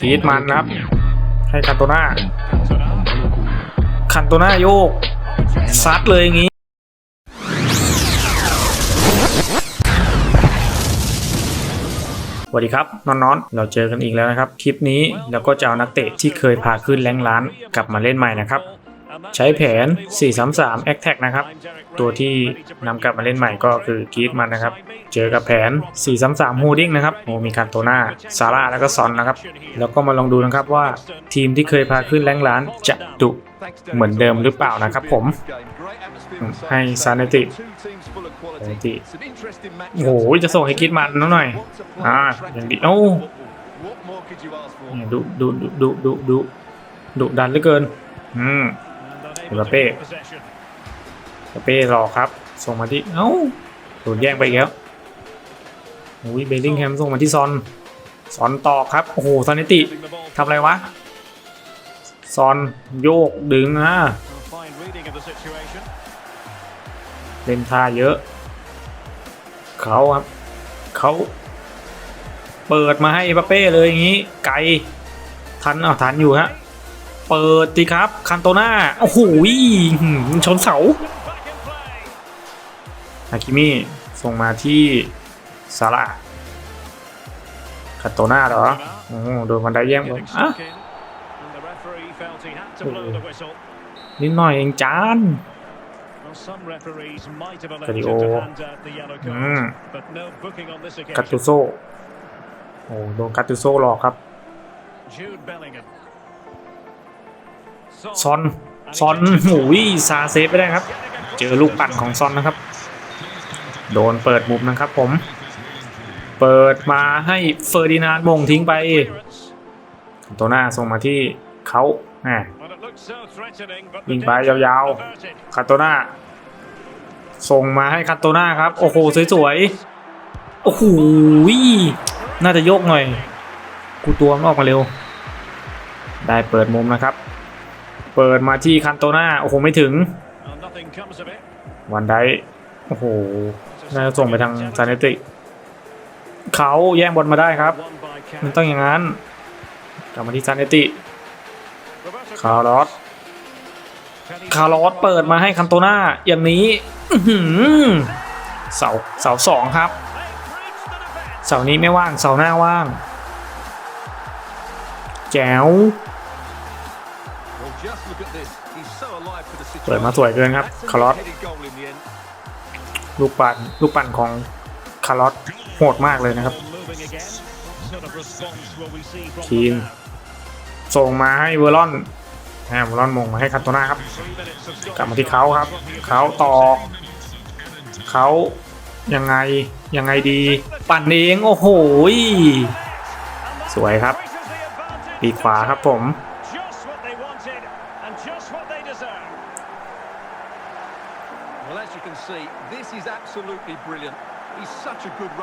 คีดมันครับ ให้คันโตนาคันโตนาโยก ซัดเลยอย่างนี้ สวัสดีครับน้องๆเราเจอกันอีกแล้วนะครับ คลิปนี้เราก็จะเอานักเตะที่เคยพาขึ้นแรงล้านกลับมาเล่นใหม่นะครับ ใช้แผน 433 a t t a c นะครับ ตัวที่นำกลับมาเล่นใหม่ก็คือกีดมันนะครับ เจอกับแผน 433 Holding นะครับโอมีการโตนาซาร่าแล้วก็ซอนนะครับ แล้วก็มาลองดูนะครับว่าทีมที่เคยพาขึ้นแรงล้านจะดุเหมือนเดิมหรือเปล่านะครับผม ให้ซานติซาเนติโอ้โห จะส่งให้คิดมันน้หน่อย อ่า อย่างดี โอ้ดุดุดุดุดุดุดุดันเหลือเกิน อืม เอ็มบัปเป้สเป้รอครับ ส่งมาที่ เอ้าโดนแย่งไปอีกแล้วโอ้ยเบลลิงแฮมส่งมาที่ซอน ซอนต่อครับ โอ้โหซอนนิติทำอะไรวะ ซอนโยกดึงอะเล่นท่าเยอะ เขาครับ เขาเปิดมาให้เอ็มบัปเป้เลยอย่างนี้ ไกลทันอะทันอยู่ฮะ เปิดดีครับคันโตนาโอ้โหชนเสาอากิมิส่งมาที่ซาร่าคันโตนาเหรอโอ้โหโดนบันไดแย่งผมอะนิดหน่อยเองจานกาดิโอกัตตตุตุโซโอ้โดนกัตตุโซหลอกครับ ซอนซอนโอ้ยซาเซฟไปได้ครับ เจอลูกปั่นของซอนนะครับ โดนเปิดมุมนะครับผม เปิดมาให้เฟอร์ดินานด์มงทิ้งไป ตัวหน้าส่งมาที่เขาแหมยิงไปยาวๆคาโตนาส่งมาให้คาโตนาครับ โอ้โห สวยๆ โอ้โหน่าจะโยกหน่อย กูตัวมันออกมาเร็ว ได้เปิดมุมนะครับ เปิดมาที่คันโตนาโอ้โหไม่ถึง วันไดโอ้โหน่าจะส่งไปทางซานเนติ เขาแย่งบอลมาได้ครับ มันต้องอย่างนั้นกลับมาที่ซานเนติคาร์ลอสคาร์ลอสเปิดมาให้คันโตนาอย่างนี้เสาเสาสองครับ เสานี้ไม่ว่างเสาหน้าว่าง แจ๋ว เปิดมาสวยเกินครับคาร์ลอสลูกปั่นลูกปั่นของคาร์ลอสโหดมากเลยนะครับทีมส่งมาให้เวอร์ลอนแฮมเวอร์ลอนมงมาให้คันโตนาครับ กลับมาที่เขาครับ เขาตอกเขายังไงยังไงดี ปั่นเองโอ้โหยสวยครับปีกขวาครับผม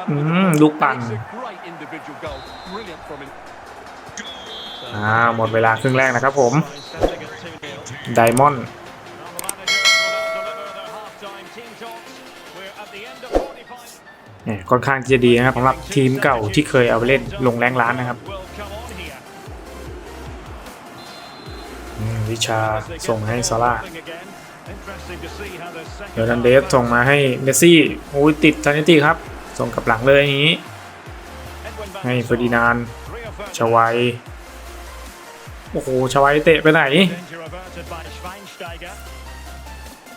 อือืมมลูลูกกปั่ปั่นนอ่าหมดเวลาครึ่งแรกนะครับผมไดมอนด์เนี่ยค่อนข้างที่จะดีนะครับสำหรับทีมเก่าที่เคยเอาไปเล่นลงแรงร้านนะครับอืมวิชาส่งให้ซาร่า เดอร์นันเดสส่งมาให้เมสซี่โอ้ยติดซานิตี้ครับ ส่งกลับหลังเลยอย่างนี้ ให้เฟอร์ดินานด์ชวัยโอ้โหชวัยเตะไปไหน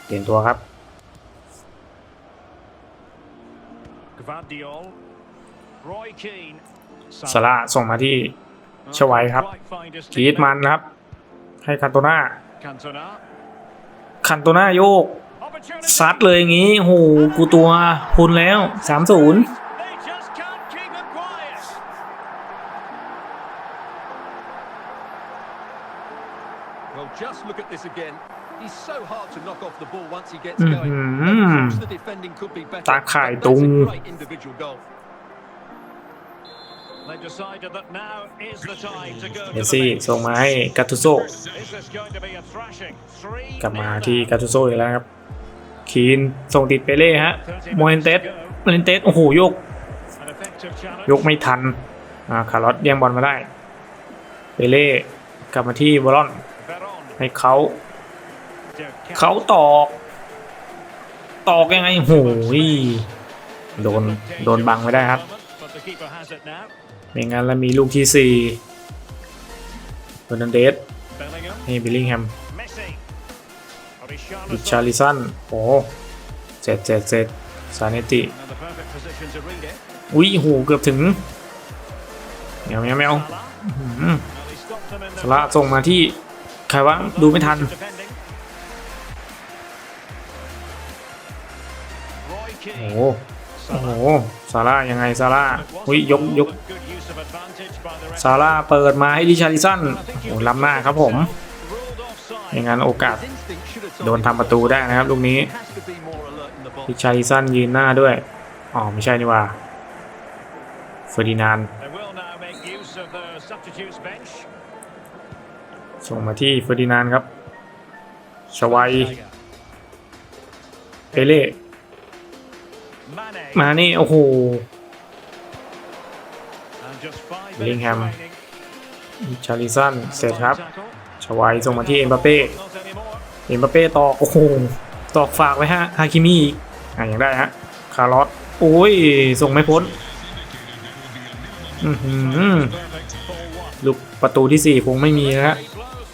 เปลี่ยนตัวครับสลาส่งมาที่ชวัยครับกรีดมันครับ ให้คันโตนา คันโตนาโยก ซัดเลยอย่างนี้โอ้โหกูตัวพุนแล้ว3-0 Well, just look at this again. He's so hard to knock off the ball once he gets Mhm. going. Perhaps the defending could be better. ตาข่าย but ตุ that's ง เมสซี่ส่งมาให้กาตุโซกลับมาที่กาตุโซอีกแล้วครับคีนส่งติดเปเล่ฮะโมเอนเตสโมเอนเตสโอ้โหยก ยกไม่ทันอ่าคาร์ลอสแย่งบอลมาได้เปเล่กลับมาที่บอลลอนให้เขาเขาตอกตอกยังไงโหยโดนโดนบังไม่ได้ครับ ไม่งั้นแล้วมีลูกที่สี่เบอร์นันเดสให้บิลลิงแฮมดิชาริสันโอ้เจ็ดเจ็ดเจ็ดซาเนติ อุ้ยโหเกือบถึงแมวแมวแมวอื้อหือสละส่งมาที่ใครวะดูไม่ทันโอ้ โอ้โหซาร่ายังไงซาร่าอุ้ยยกยกซาร่าเปิดมาให้ดิชาริสันโอ้ล้ำหน้าครับผมอย่างนั้นโอกาสโดนทำประตูได้นะครับลูกนี้ดิชาริสันยืนหน้าด้วยอ๋อไม่ใช่นี่ว่าเฟอร์ดินานด์ส่งมาที่เฟอร์ดินานด์ครับชวัยเปเล่ มานี่ โอ้โห Bellingham ดิชาริสันเสร็จครับชวัยส่งมาที่เอ็มบัปเป้เอ็มบัปเป้ตอกโอ้โหตอกฝากไว้ฮะฮาคิมิอีกอะยังได้ฮะคาร์ลอสโอ้ยส่งไม่พ้นอือหือลูกประตูที่ 4 คงไม่มีแล้วฮะ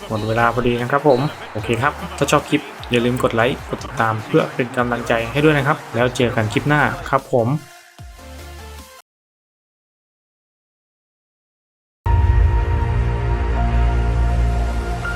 หมดเวลาพอดีนะครับผม โอเคครับ ถ้าชอบคลิป อย่าลืมกดไลค์ กดติดตามเพื่อเป็นกำลังใจให้ด้วยนะครับ แล้วเจอกันคลิปหน้าครับผม